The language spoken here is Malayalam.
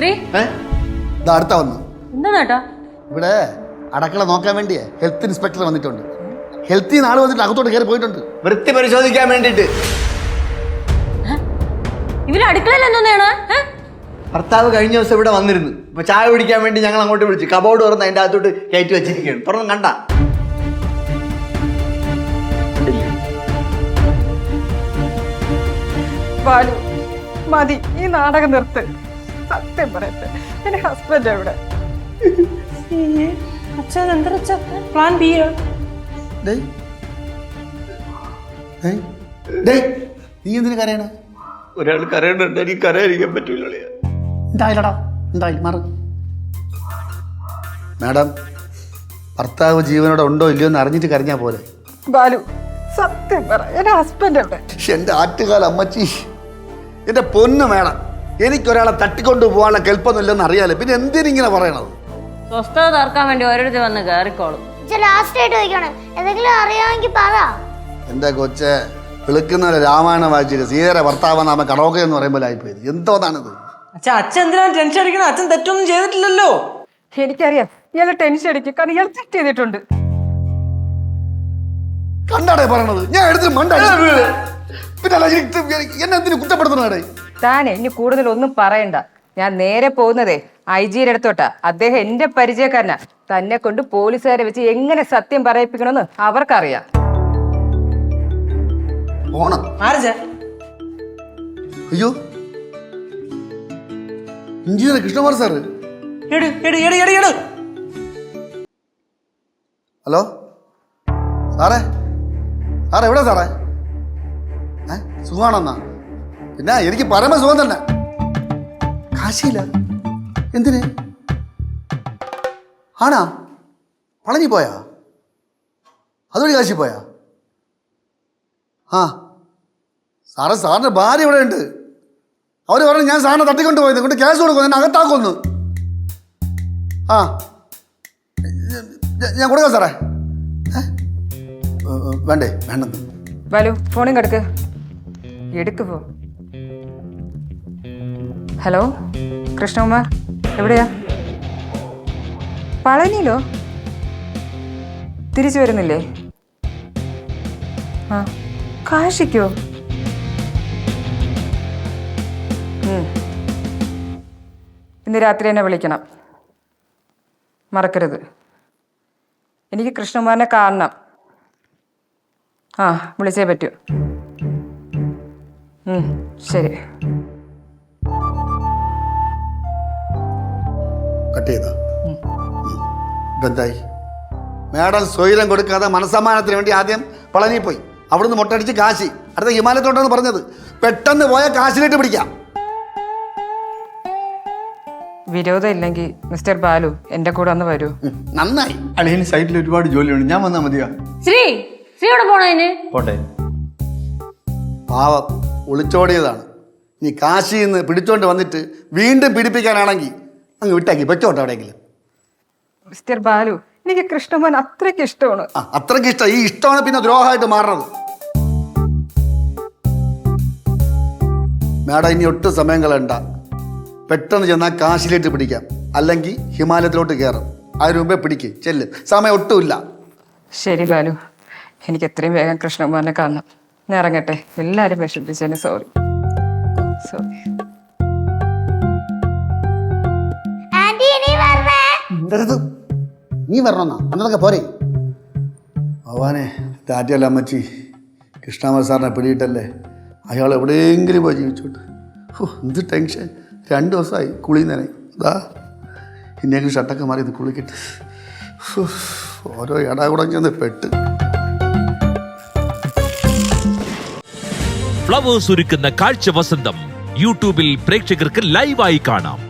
ശ്രീ? ഇതാ അടുത്ത വന്നു. എന്താ ഇവിടെ അടക്കള നോക്കാൻ വേണ്ടിയേ ഹെൽത്ത് ഇൻസ്പെക്ടർ വന്നിട്ടുണ്ട്. ഹെൽത്തിൽ നിന്ന് ആൾ വന്നിട്ട് അകത്തോട്ട് കയറി പോയിട്ടുണ്ട്. വൃത്തി പരിശോധിക്കാൻ വേണ്ടിയിട്ട്. ഇവർ അടുക്കളയിൽ എന്തോന്നാണ്? ഭർത്താവ് കഴിഞ്ഞ ദിവസം ഇവിടെ വന്നിരുന്നു. ഇപ്പൊ ചായ കുടിക്കാൻ വേണ്ടി ഞങ്ങൾ അങ്ങോട്ട് വിളിച്ചു. കബോർഡ് തുറന്ന് അതിന്റെ അകത്തോട്ട് കയറ്റി വെച്ചിരിക്കുകയാണ്. തുറന്ന് കണ്ട. ബാലു മതി. ഈ നാടകം നിർത്ത്. സത്യം പറയട്ടെ. എന്റെ ഹസ്ബൻഡ് എവിടെ? അച്ഛൻ എന്താ പ്ലാൻ ബി നീ എന്തിനു കരയണ? ഒരാൾ കരയുന്നുണ്ട് എനിക്ക് കരയായിരിക്കാൻ പറ്റൂല എന്തായാലടാ എന്തായി മാറ്. മാഡം ഭർത്താവ് ജീവനോടെ ഉണ്ടോ ഇല്ലയോ എന്ന് അറിഞ്ഞിട്ട് കരഞ്ഞാ പോലെ ബാലു സത്യം പറ എന്റെ ഹസ്ബൻഡ് എവിടെ? എന്റെ ആറ്റുകാല അമ്മച്ചി. എന്റെ പൊന്ന് മേഡം. എനിക്കൊരാളെ തട്ടിക്കൊണ്ട് പോകാനുള്ള കെൽപ്പൊന്നുമില്ലെന്ന് അറിയാലോ. പിന്നെ എന്തിനിങ്ങനെ പറയണത്? സ്വസ്ഥത തീർക്കാൻ വേണ്ടി ഓരോരുത്തർ വന്ന് കയറിക്കോളും. ലാസ്റ്റ് ആയിട്ട് ചോദിക്കണം. എന്തെങ്കിലും അറിയാമെങ്കിൽ പറ. എന്റെ കൊച്ചെ? വിളിക്കുന്ന രാമായണ വായിച്ചിട്ട് സീതയുടെ ഭർത്താവ് നാമ കടോക്കെ എന്ന് പറയുമ്പോൾ ആയിപ്പോയത്. എന്തോന്നാണിത്? അച്ഛൻ അച്ഛൻ എന്തിനാണ് ടെൻഷൻ അടിക്കണം അച്ഛൻ തെറ്റൊന്നും ചെയ്തിട്ടില്ലല്ലോ. എനിക്കറിയാം. ഇയാളെ ടെൻഷൻ അടിക്കും. കാരണം ഇയാൾ തെറ്റ് ചെയ്തിട്ടുണ്ട്. കണ്ടാടേ പറയണത്? ഞാൻ എടുത്തിട്ട് മണ്ടാ? പിന്നെ എന്നെ എന്തിനു കുറ്റപ്പെടുത്തണേ? താനെ ഇനി കൂടുതൽ ഒന്നും പറയണ്ട. ഞാൻ നേരെ പോകുന്നതേ ഐ ജിയുടെ അടുത്തോട്ടാ. അദ്ദേഹം എന്റെ പരിചയക്കാരനാ. തന്നെ കൊണ്ട് പോലീസുകാരെ വെച്ച് എങ്ങനെ സത്യം പറയിപ്പിക്കണമെന്ന് അവർക്കറിയാം. അയ്യോ. Engineer Krishnakumar sir. എട് എട് എട് എട് എട്. ഹലോ? സാറേ? സാറേ എവിടെ സാറേ? സുഖമാണെന്നാ പിന്നെ എനിക്ക് പരമസുഖം തന്നെ. കാശിയില്ല. എന്തിന്? ആണാ? പളനി പോയാ? അതുവഴി കാശി പോയാ? ആ. സാറ് സാറിന്റെ ഭാര്യ ഇവിടെ ഉണ്ട്. അവർ പറഞ്ഞു ഞാൻ സാറിനെ തട്ടിക്കൊണ്ട് പോയത്. കൊണ്ട് കേസ് കൊടുക്കും എന്നെ അകത്താക്കൊന്നു ആ. ഞാൻ കൊടുക്കാം സാറേ. വേണ്ടേ? വേണ്ടെന്ന്. വലു ഫോണും കിടക്ക്. എടുക്ക് പോ. ഹലോ കൃഷ്ണകുമാർ എവിടെയാ? പളനിയിലോ? തിരിച്ചു വരുന്നില്ലേ? ആ കാശിക്കോ? ഇന്ന് രാത്രി എന്നെ വിളിക്കണം. മറക്കരുത്. എനിക്ക് കൃഷ്ണകുമാറിനെ കാണണം. ആ വിളിച്ചേ പറ്റൂ. ശരി. കട്ട് ചെയ്താ. ഇതെന്തായി? മേഡം സ്വൈരം കൊടുക്കാതെ മനസ്സമ്മാനത്തിന് വേണ്ടി ആദ്യം പളനി പോയി. അവിടുന്ന് മുട്ടടിച്ച് കാശി. അടുത്ത ഹിമാലയത്തോട്ടാണ് പറഞ്ഞത്. പെട്ടെന്ന് പോയ കാശിലിട്ട് പിടിക്കാം. വിരോധം ഇല്ലെങ്കിൽ മിസ്റ്റർ ബാലു എന്റെ കൂടെ ഒന്ന് വരൂ. നന്നായി. അളിയന് സൈറ്റിൽ ഒരുപാട് ജോലിയുണ്ട് ഞാൻ വന്നാ മതിയാ? ശ്രീ ശ്രീ എവിടെ പോണതിന് പോട്ടെ. പാവം ഒളിച്ചോടിയതാണ്. ഇനി കാശിയിൽ നിന്ന് പിടിച്ചോണ്ട് വന്നിട്ട് വീണ്ടും പിടിപ്പിക്കാനാണെങ്കിൽ അങ്ങ് വിട്ടാക്കി. വെച്ചോട്ടെ എവിടെയെങ്കിലും മിസ്റ്റർ ബാലു എനിക്ക് കൃഷ്ണമോൻ അത്രയ്ക്ക് ഇഷ്ടമാണ്. ആ അത്രയ്ക്ക് ഇഷ്ടം. ഈ ഇഷ്ടമാണ് പിന്നെ ദ്രോഹമായിട്ട് മാറണത് മാഡം ഇനി ഒട്ടും സമയം കളയണ്ട. പെട്ടെന്ന് ചെന്നാൽ കാശിലേക്ക് പിടിക്കാം. അല്ലെങ്കിൽ ഹിമാലയത്തിലോട്ട് കയറും. അതിന് മുമ്പേ പിടിക്ക്. ചെല്ല്. സമയം ഒട്ടുമില്ല. ശരി ബാലു. എനിക്ക് എത്രയും വേഗം കൃഷ്ണകുമാറിനെ കാണണം. ഞാൻ ഇറങ്ങട്ടെ. എല്ലാവരും വിഷമിപ്പിച്ചതിന് സോറി സോറി വരണേ എന്തരത് നീ വരണമെന്നാ? അന്നതൊക്കെ പോരെ. ഭഗവാനെ താറ്റയല്ല അമ്മച്ചി. കൃഷ്ണാമ സാറിനെ പിടിയിട്ടല്ലേ? അയാൾ എവിടെയെങ്കിലും പോയി ജീവിച്ചോട്ട്. ഓ എന്ത് ടെൻഷൻ. രണ്ട് ദിവസമായി കുളി നനെ ഇതാ ഇനിയെങ്കിലും ഷട്ടൊക്കെ മാറി ഇത് കുളിക്കിട്ട്. ഓരോ ഇടാകൂടം ചെന്ന് പെട്ട്. ഫ്ലവേഴ്സ് ഒരുക്കുന്ന കാഴ്ച വസന്തം. യൂട്യൂബിൽ പ്രേക്ഷകർക്ക് ലൈവായി കാണാം.